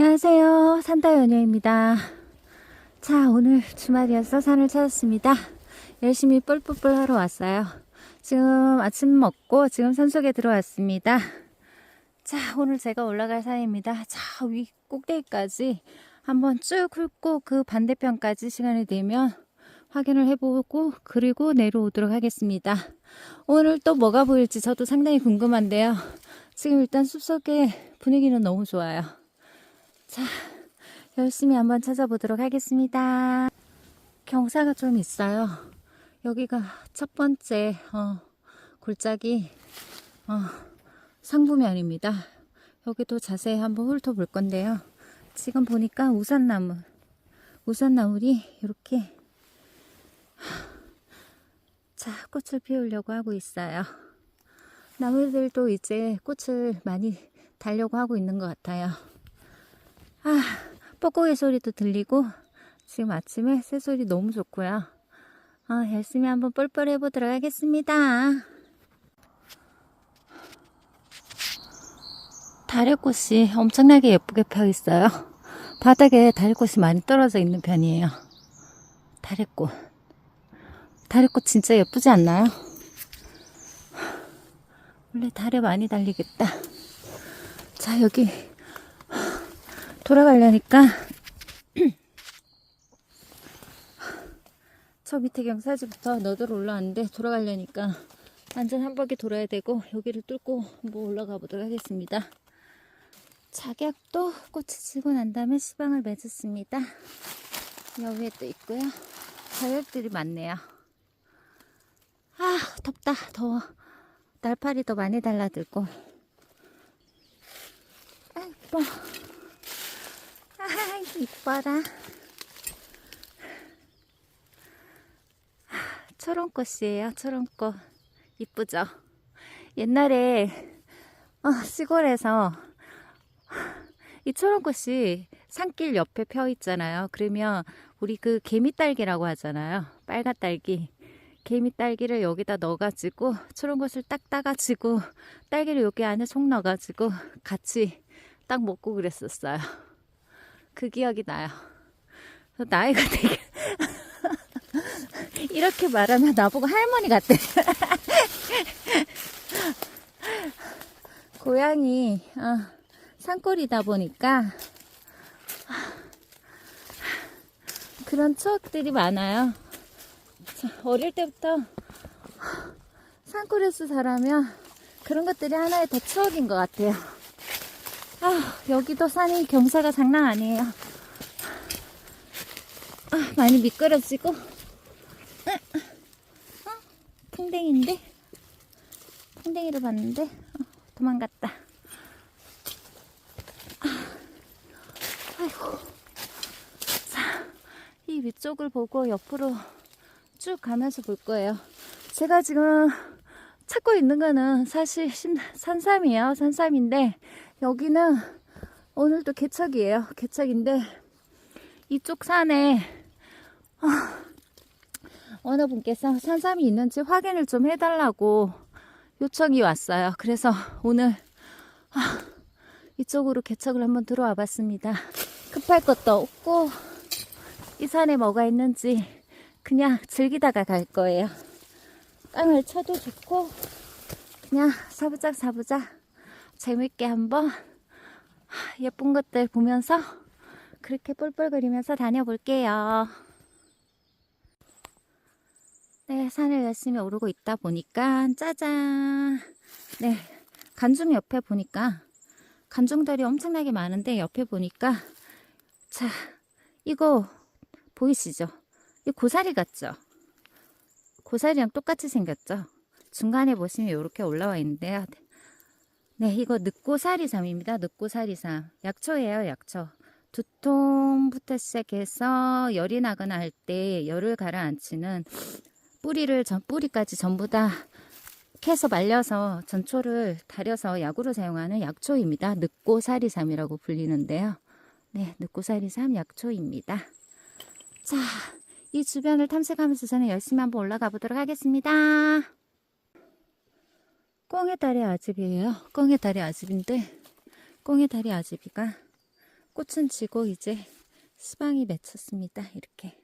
안녕하세요. 산다 연녀입니다. 자, 오늘 주말이어서 산을 찾았습니다. 열심히 뿔뿔뿔 하러 왔어요. 지금 아침 먹고 지금 산속에 들어왔습니다. 자, 오늘 제가 올라갈 산입니다. 자, 위 꼭대기까지 한번 쭉 훑고 그 반대편까지 시간이 되면 확인을 해보고 그리고 내려오도록 하겠습니다. 오늘 또 뭐가 보일지 저도 상당히 궁금한데요. 지금 일단 숲속의 분위기는 너무 좋아요. 자, 열심히 한번 찾아보도록 하겠습니다. 경사가 좀 있어요. 여기가 첫 번째 어, 골짜기 어, 상부면입니다. 여기도 자세히 한번 훑어볼 건데요. 지금 보니까 우산나무, 우산나물이 이렇게 자 꽃을 피우려고 하고 있어요. 나무들도 이제 꽃을 많이 달려고 하고 있는 것 같아요. 아, 뻐꾸기 소리도 들리고 지금 아침에 새소리 너무 좋고요. 아, 열심히 한번 뻘뻘 해보도록 하겠습니다. 다래꽃이 엄청나게 예쁘게 펴 있어요. 바닥에 다래꽃이 많이 떨어져 있는 편이에요. 다래꽃. 다래꽃 진짜 예쁘지 않나요? 원래 달에 많이 달리겠다. 자, 여기 돌아가려니까 저 밑에 경사지부터 너덜 올라왔는데 돌아가려니까 완전 한 바퀴 돌아야 되고 여기를 뚫고 한번 올라가 보도록 하겠습니다. 작약도 꽃이 지고 난 다음에 시방을 맺었습니다. 여기에 또 있고요. 작약들이 많네요. 아 덥다 더워. 날파리 더 많이 달라들고. 아 이뻐. 아 이뻐라. 초롱꽃이에요. 초롱꽃. 이쁘죠? 옛날에 어, 시골에서 이 초롱꽃이 산길 옆에 펴 있잖아요. 그러면 우리 그 개미딸기라고 하잖아요. 빨간 딸기. 개미딸기를 여기다 넣어가지고 초롱꽃을 딱 따가지고 딸기를 여기 안에 속 넣어가지고 같이 딱 먹고 그랬었어요. 그 기억이 나요. 나이가 되게 이렇게 말하면 나보고 할머니 같대. 고향이 어, 산골이다 보니까 그런 추억들이 많아요. 자, 어릴 때부터 산골에서 자라면 그런 것들이 하나의 더 추억인 것 같아요. 아, 여기도 산이 경사가 장난 아니에요. 아, 많이 미끄러지고 풍뎅인데 풍뎅이를 봤는데 어, 도망갔다. 아, 아이고. 자, 이 위쪽을 보고 옆으로 쭉 가면서 볼 거예요. 제가 지금 찾고 있는 거는 사실 심- 산삼이에요. 산삼인데 여기는 오늘도 개척이에요. 개척인데 이쪽 산에 어느 분께서 산삼이 있는지 확인을 좀 해달라고 요청이 왔어요. 그래서 오늘 아, 이쪽으로 개척을 한번 들어와 봤습니다. 급할 것도 없고 이 산에 뭐가 있는지 그냥 즐기다가 갈 거예요. 땅을 쳐도 좋고 그냥 사부작 사부작 재밌게 한번 예쁜 것들 보면서 그렇게 뿔뿔거리면서 다녀볼게요. 네, 산을 열심히 오르고 있다 보니까 짜잔. 네, 간중 옆에 보니까 간중들이 엄청나게 많은데 옆에 보니까 자, 이거 보이시죠? 이 고사리 같죠? 고사리랑 똑같이 생겼죠? 중간에 보시면 이렇게 올라와 있는데요. 네, 이거 늑고사리삼입니다. 늑고사리삼. 약초예요, 약초. 두통부터 시작해서 열이 나거나 할 때 열을 가라앉히는 뿌리를 전 뿌리까지 전부 다 캐서 말려서 전초를 달여서 약으로 사용하는 약초입니다. 늑고사리삼이라고 불리는데요. 네, 늑고사리삼 약초입니다. 자, 이 주변을 탐색하면서 저는 열심히 한번 올라가 보도록 하겠습니다. 꽁의 다리 아집이에요. 꽁의 다리 아집인데 꽁의 다리 아집이가 꽃은 지고 이제 수방이 맺혔습니다. 이렇게.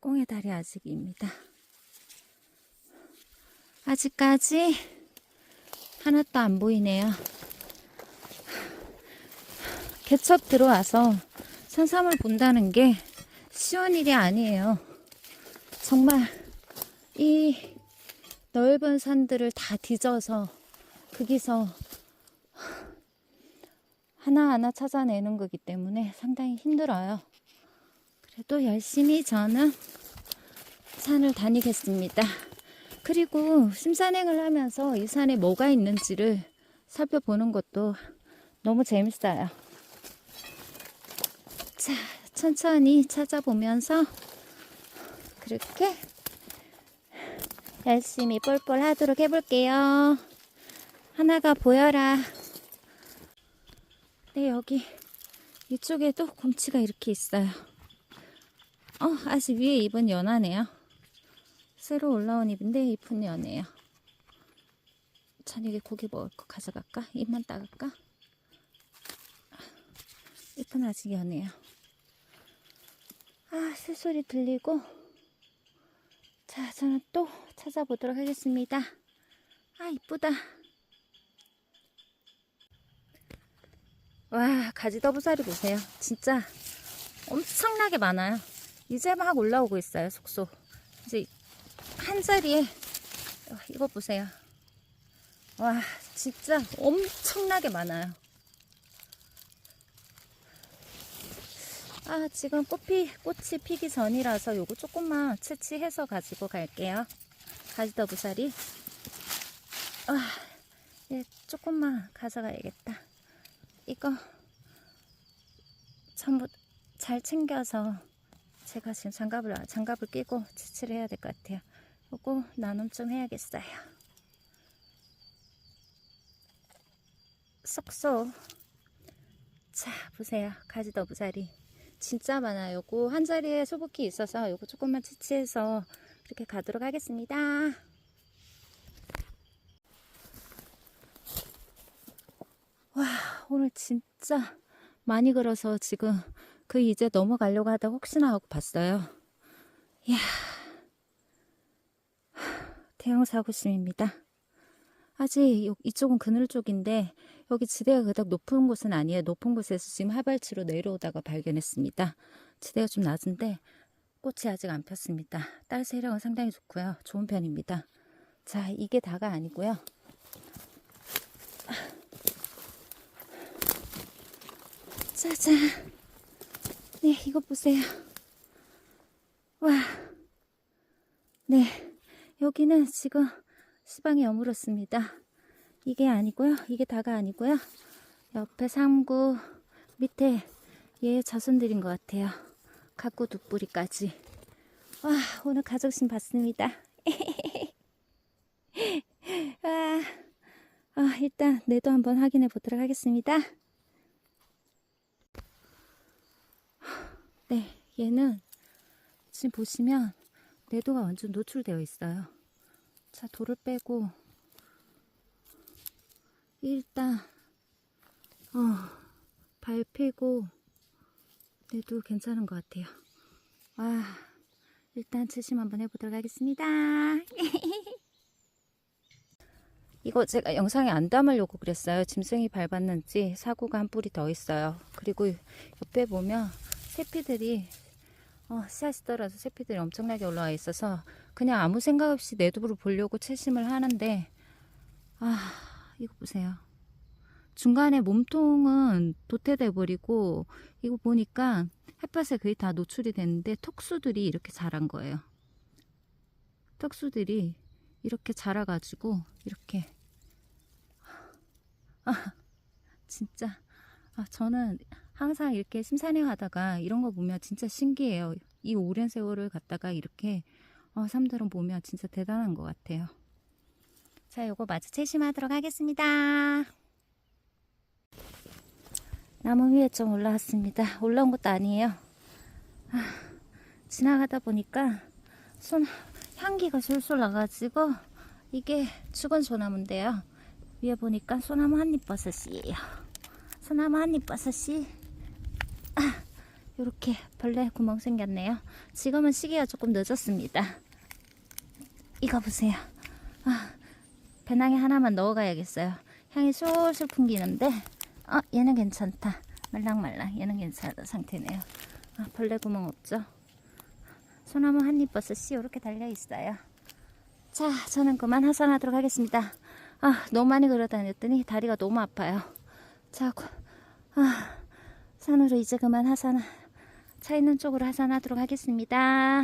꽁의 달이 아직입니다. 아직까지 하나도 안 보이네요. 개척 들어와서 산삼을 본다는 게 쉬운 일이 아니에요. 정말 이 넓은 산들을 다 뒤져서 거기서 하나하나 찾아내는 거기 때문에 상당히 힘들어요. 그래도 열심히 저는 산을 다니겠습니다. 그리고 심산행을 하면서 이 산에 뭐가 있는지를 살펴보는 것도 너무 재밌어요. 자, 천천히 찾아보면서 그렇게 열심히 뻘뻘 하도록 해볼게요. 하나가 보여라. 네, 여기 이쪽에도 곰치가 이렇게 있어요. 어, 아직 위에 잎은 연하네요. 새로 올라온 잎인데 잎은 연해요. 저녁에 고기 먹을 거 가져갈까? 잎만 따갈까? 잎은 아직 연해요. 아, 새소리 들리고. 자, 저는 또 찾아보도록 하겠습니다. 아, 이쁘다. 와, 가지더부살이 보세요. 진짜 엄청나게 많아요. 이제 막 올라오고 있어요, 속속. 이제 한 자리에, 어, 이거 보세요. 와, 진짜 엄청나게 많아요. 아, 지금 꽃피, 꽃이 피기 전이라서 요거 조금만 채취해서 가지고 갈게요. 가지더부살이. 아, 예, 조금만 가져가야겠다. 이거 전부 잘 챙겨서 제가 지금 장갑을, 장갑을 끼고 채취를 해야 될 것 같아요. 요거 나눔 좀 해야겠어요. 쏙쏙. 자, 보세요. 가지더부살이. 진짜 많아요. 요거 한 자리에 소복히 있어서 요거 조금만 채취해서 이렇게 가도록 하겠습니다. 와, 오늘 진짜 많이 걸어서 지금 그 이제 넘어가려고 하다가 혹시나 하고 봤어요. 이야, 대형 사고심입니다. 아직 요- 이쪽은 그늘 쪽인데 여기 지대가 그닥 높은 곳은 아니에요. 높은 곳에서 지금 하발치로 내려오다가 발견했습니다. 지대가 좀 낮은데 꽃이 아직 안 폈습니다. 딸 세력은 상당히 좋고요. 좋은 편입니다. 자, 이게 다가 아니고요. 짜잔. 네, 이거 보세요. 와. 네, 여기는 지금 수방이 여물었습니다. 이게 아니고요. 이게 다가 아니고요. 옆에 상구 밑에 얘 자손들인 것 같아요. 갖고 두 뿌리까지. 와, 오늘 가족신 봤습니다. 와, 아, 일단 내도 한번 확인해 보도록 하겠습니다. 네, 얘는 지금 보시면 내도가 완전 노출되어 있어요. 자, 돌을 빼고 일단 어, 밟히고 내도 괜찮은 것 같아요. 와, 일단 채심 한번 해보도록 하겠습니다. 이거 제가 영상에 안 담으려고 그랬어요. 짐승이 밟았는지 사고가 한 뿌리 더 있어요. 그리고 옆에 보면 새피들이 어, 씨앗이 떨어져 새피들이 엄청나게 올라와 있어서 그냥 아무 생각 없이 내두부를 보려고 채심을 하는데 아 이거 보세요. 중간에 몸통은 도태돼 버리고 이거 보니까 햇볕에 거의 다 노출이 됐는데 톡수들이 이렇게 자란 거예요. 톡수들이 이렇게 자라가지고 이렇게 아 진짜 아 저는 항상 이렇게 심산행 하다가 이런 거 보면 진짜 신기해요. 이 오랜 세월을 갖다가 이렇게 어, 삼들은 보면 진짜 대단한 것 같아요. 자, 요거 마저 채심하도록 하겠습니다. 나무 위에 좀 올라왔습니다. 올라온 것도 아니에요. 아, 지나가다 보니까 손 향기가 솔솔 나가지고 이게 죽은 소나무인데요. 위에 보니까 소나무 한입버섯이에요. 소나무 한입버섯이 아, 이렇게 벌레 구멍 생겼네요. 지금은 시기가 조금 늦었습니다. 이거 보세요. 아, 배낭에 하나만 넣어가야겠어요. 향이 솔솔 풍기는데, 아, 얘는 괜찮다. 말랑말랑. 얘는 괜찮은 상태네요. 아, 벌레 구멍 없죠? 소나무 한입버섯이 이렇게 달려 있어요. 자, 저는 그만 하산하도록 하겠습니다. 아, 너무 많이 걸어다녔더니 다리가 너무 아파요. 자, 고- 아, 산으로 이제 그만 하산, 차 있는 쪽으로 하산하도록 하겠습니다.